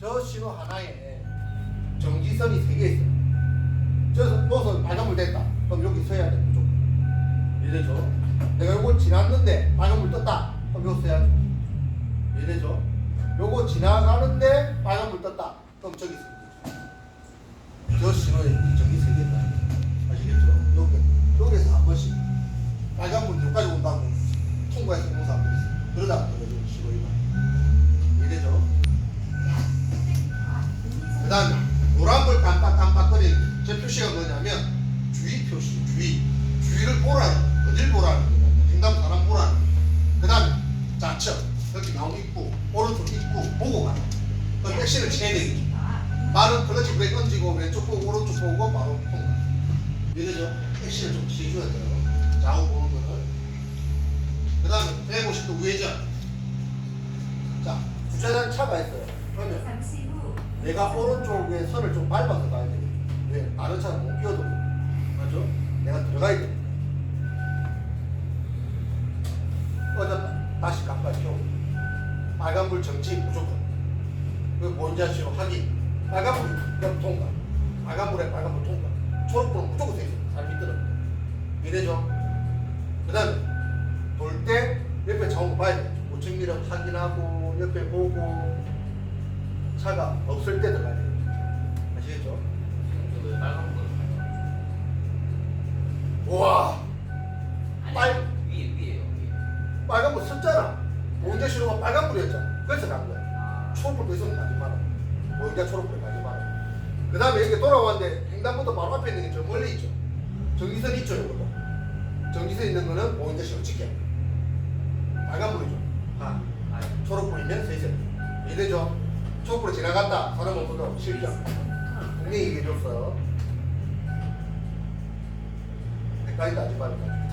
저 신호 하나에 정지선이 세 개 있어요. 저서 노선 빨간불 됐다. 그럼 여기 서야 돼 무조건. 이래죠. 내가 요거 지났는데 빨간불 떴다. 그럼 여기 서야죠. 이래죠. 요거 지나가는데 빨간불 떴다. 그럼 저기 서야 되죠. 저 신호에 이저 그 다음에 노란불 깜빡깜빡거리는 저 표시가 뭐냐면 주의 표시, 주의. 주의를 보라는 거, 어딜 보라는 거냐면 횡단 사람 보라는 거. 그 다음에 좌측, 여기 나무 입구, 오른쪽 입구 보고. 그럼 액션을 쳐야 되겠죠. 말은 클러치 브레이크 얹고 왼쪽 보고 오른쪽 보고 바로 통과. 이래죠. 액션을 좀 취해줘야 돼요. 좌우 보는 거를. 그 다음에 150도 우회전. 자, 주차장 차가 있어요. 그러면 잠시 후 내가 오른쪽에 선을 좀 밟아서 가야 돼. 왜? 다른 차는 못 끼어도. 맞죠? 내가 들어가야 돼. 꺼졌다. 다시 깜빡이 켜고. 빨간불 정지 무조건. 그 뭔지 아시죠? 확인. 빨간불 그럼 통과. 빨간불에 빨간불 통과. 초록불은 무조건 돼 있어. 살 밑들어. 이래죠? 그 다음에 돌 때 옆에 좌우 봐야 돼. 우측 미러 확인하고 옆에 보고 차가 없을 때 들어가야 돼요. 아시겠죠? 왜 빨간 거? 우와 아니 빨- 위에 위에요 위에. 빨간불 섰잖아. 보행자 신호가 빨간 불이었잖아. 그래서 간 거야. 아, 초록불 있으면 가지 마라. 보행자 초록불 가지 마라. 그 다음에 여기 돌아왔는데 횡단보도 바로 앞에 있는 게 저 멀리 있죠. 정지선 있죠, 이것도. 정지선 있는 거는 보행자 신호 찍게. 빨간 불이죠. 아, 아, 초록불이면 서 있어야 돼. 이래죠. 초록불 지나갔다. 사람 없어도 실격. 분명히 얘기해줬어요. 헷갈린다 하지 말고.